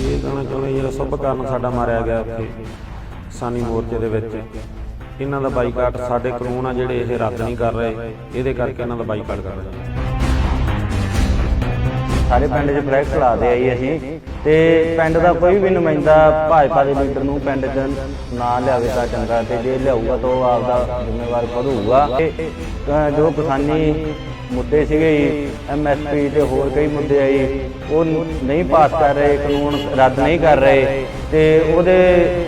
ਇਹ ਕਹਿਣਾ ਚਾਹੁੰਦੇ ਜਿਹੜਾ ਸਭ ਕਾਰਨ ਸਾਡਾ ਮਾਰਿਆ ਗਿਆ ਉੱਥੇ ਕਿਸਾਨੀ ਮੋਰਚੇ ਦੇ ਵਿੱਚ। ਇਹਨਾਂ ਦਾ ਬਾਈਕਾਟ ਸਾਡੇ ਕਾਨੂੰਨ ਆ ਜਿਹੜੇ ਇਹ ਰੱਦ ਨਹੀਂ ਕਰ ਰਹੇ, ਇਹਦੇ ਕਰਕੇ ਇਹਨਾਂ ਦਾ ਬਾਈਕਾਟ ਕਰ ਰਹੇ। ਸਾਰੇ ਪਿੰਡ 'ਚ ਫਲੈਕਸ ਲਾਦੇ ਆਈ ਅਸੀਂ, ਤੇ ਪਿੰਡ ਦਾ ਕੋਈ ਵੀ ਨੁਮਾਇੰਦਾ ਭਾਜਪਾ ਦੇ ਲੀਡਰ ਨੂੰ ਪਿੰਡ 'ਚ ਨਾ ਲਿਆਵੇ ਤਾਂ ਚੰਗਾ, ਤੇ ਜੇ ਲਿਆਊਗਾ ਤਾਂ ਉਹ ਆਪਦਾ ਜ਼ਿੰਮੇਵਾਰ ਖੁਦ ਹੋਊਗਾ ਜੋ ਕਿਸਾਨੀ ਮੁੱਦੇ ਸੀਗੇ ਜੀ ਐਮਐਸਪੀ ਤੇ ਹੋਰ ਕਈ ਮੁੱਦੇ ਆਈ ਉਹ ਨਹੀਂ ਪਾਸ ਕਰ ਰਹੇ, ਕਾਨੂੰਨ ਰੱਦ ਨਹੀਂ ਕਰ ਰਹੇ। ਤੇ ਉਹਦੇ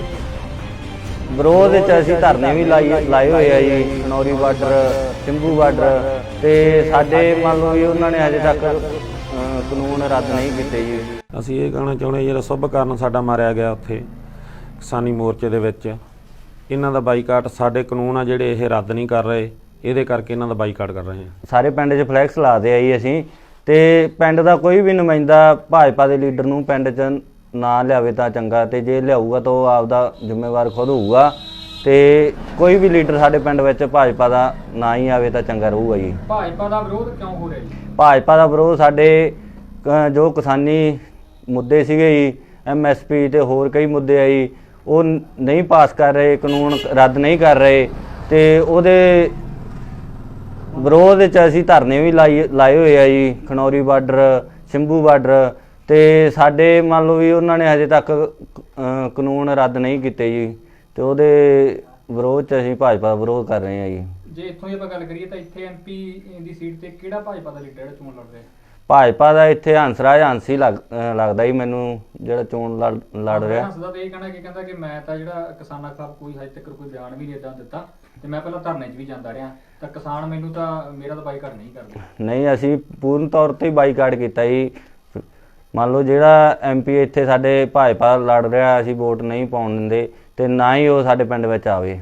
ਵਿਰੋਧ ਵਿੱਚ ਅਸੀਂ ਧਰਨੇ ਵੀ ਲਾਈ, ਲਾਏ ਹੋਏ ਆ ਜੀ ਖਨੌਰੀ ਬਾਰਡਰ ਸਿੰਭੂ ਬਾਰਡਰ। ਤੇ ਸਾਡੇ ਮੰਨ ਲਓ ਵੀ ਉਹਨਾਂ ਨੇ ਅਜੇ ਤੱਕ ਕਾਨੂੰਨ ਰੱਦ ਨਹੀਂ ਕੀਤੇ ਜੀ। ਅਸੀਂ ਇਹ ਕਹਿਣਾ ਚਾਹੁੰਦੇ ਜਿਹੜਾ ਸਭ ਕਾਰਨ ਸਾਡਾ ਮਾਰਿਆ ਗਿਆ ਉੱਥੇ, ਕਿਸਾਨੀ ਮੋਰਚੇ ਦੇ ਵਿੱਚ, ਇਹਨਾਂ ਦਾ ਬਾਈਕਾਟ ਸਾਡੇ ਕਾਨੂੰਨ ਆ ਜਿਹੜੇ ਇਹ ਰੱਦ ਨਹੀਂ ਕਰ ਰਹੇ। ਇਹਦੇ ਕਰਕੇ ਇਹਨਾਂ ਦਾ ਬਾਈਕਾਟ ਕਰ ਰਹੇ ਹਾਂ। ਸਾਰੇ ਪਿੰਡ 'ਚ ਫਲੈਕਸ ਲਾਦੇ ਆਈ ਅਸੀਂ ਤੇ ਪਿੰਡ ਦਾ ਕੋਈ ਵੀ ਨੁਮਾਇੰਦਾ ਭਾਜਪਾ ਦੇ ਲੀਡਰ ਨੂੰ ਪਿੰਡ 'ਚ ਨਾ ਲਿਆਵੇ ਤਾਂ ਚੰਗਾ ਤੇ ਜੇ ਲਿਆਊਗਾ ਤਾਂ ਉਹ ਆਪਦਾ ਜ਼ਿੰਮੇਵਾਰ ਖੁਦ ਹੋਊਗਾ ਤੇ ਕੋਈ ਵੀ ਲੀਡਰ ਸਾਡੇ ਪਿੰਡ ਵਿੱਚ ਭਾਜਪਾ ਦਾ ਨਾ ਹੀ ਆਵੇ ਤਾਂ ਚੰਗਾ ਰਹੂਗਾ ਜੀ। ਭਾਜਪਾ ਦਾ ਵਿਰੋਧ ਕਿਉਂ ਹੋ ਰਿਹਾ ਜੀ? ਭਾਜਪਾ ਦਾ ਵਿਰੋਧ ਸਾਡੇ ਅਹ, ਜੋ ਕਿਸਾਨੀ ਮੁੱਦੇ ਸੀਗੇ ਜੀ ਐਮਐਸਪੀ ਤੇ ਹੋਰ ਕਈ ਮੁੱਦੇ ਆ ਜੀ ਉਹ ਨ- ਨਹੀਂ ਪਾਸ ਕਰ ਰਹੇ ਕਾਨੂੰਨ ਰੱਦ ਨਹੀਂ ਕਰ ਰਹੇ ਤੇ ਉਹਦੇ ਵਿਰੋਧ 'ਚ ਅਸੀਂ ਧਰਨੇ ਵੀ ਲਾਈ ਲਾਏ ਹੋਏ ਆ ਜੀ ਖਨੌਰੀ ਬਾਰਡਰ ਸਿੰਭੂ ਬਾਰਡਰ ਤੇ ਸਾਡੇ ਮੰਨ ਲਓ ਵੀ ਉਹਨਾਂ ਨੇ ਹਜੇ ਤੱਕ ਅਹ, ਕਾਨੂੰਨ ਰੱਦ ਨਹੀਂ ਕੀਤੇ ਜੀ ਤੇ ਉਹਦੇ ਵਿਰੋਧ ਚ ਅਸੀਂ ਭਾਜਪਾ ਦਾ ਵਿਰੋਧ ਕਰ ਰਹੇ ਹਾਂ ਜੀ। ਜੇ ਇੱਥੋਂ ਦੀ ਆਪਾਂ ਗੱਲ ਕਰੀਏ ਤਾਂ ਇੱਥੇ ਐਮਪੀ ਦੀ ਸੀਟ ਤੇ ਕਿਹੜਾ ਭਾਜਪਾ ਦਾ ਲੀਡਰ ਜਿਹੜਾ ਚੋਣ ਲੜ ਰਿਹਾ ਭਾਜਪਾ ਦਾ ਇੱਥੇ ਹੰਸਰਾਜ ਹੰਸੀ ਲੱਗ- ਲੱਗਦਾ ਜੀ ਮੈਨੂੰ ਜਿਹੜਾ ਚੋਣ ਲੜ ਲੜ ਰਿਹਾ। ਹੱਸਦਾ ਤੇ ਇਹ ਕਹਿਣਾ ਕਿ ਕਹਿੰਦਾ ਕਿ ਮੈਂ ਤਾਂ ਜਿਹੜਾ ਕਿਸਾਨਾਂ ਖਿਲਾਫ ਕੋਈ ਹਜੇ ਤੱਕ ਕੋਈ ਬਿਆਨ ਵੀ ਨਹੀਂ ਇਦਾਂ ਦਿੱਤਾ ਤੇ ਮੈਂ ਪਹਿਲਾਂ ਧਰਨੇ 'ਚ ਵੀ ਜਾਂਦਾ ਰਿਹਾ। ਤਾਂ ਕਿਸਾਨ ਮੈਨੂੰ ਤਾਂ ਮੇਰਾ ਤਾਂ ਬਾਈਕਾਟ ਨਹੀਂ ਕਰਦੇ। ਨਹੀਂ ਅਸੀਂ ਪੂਰਨ ਤੌਰ ਤੇ ਬਾਈਕਾਟ ਕੀਤਾ ਜੀ। ਮੰਨ ਲਓ ਜਿਹੜਾ ਐਮਪੀ ਇੱਥੇ ਸਾਡੇ ਭਾਜਪਾ ਲੜ ਰਿਹਾ ਅਸੀਂ ਵੋਟ ਨਹੀਂ ਪਾਉਣ ਦਿੰਦੇ ਤੇ ਨਾ ਹੀ ਉਹ ਸਾਡੇ ਪਿੰਡ ਵਿੱਚ ਆਵੇ।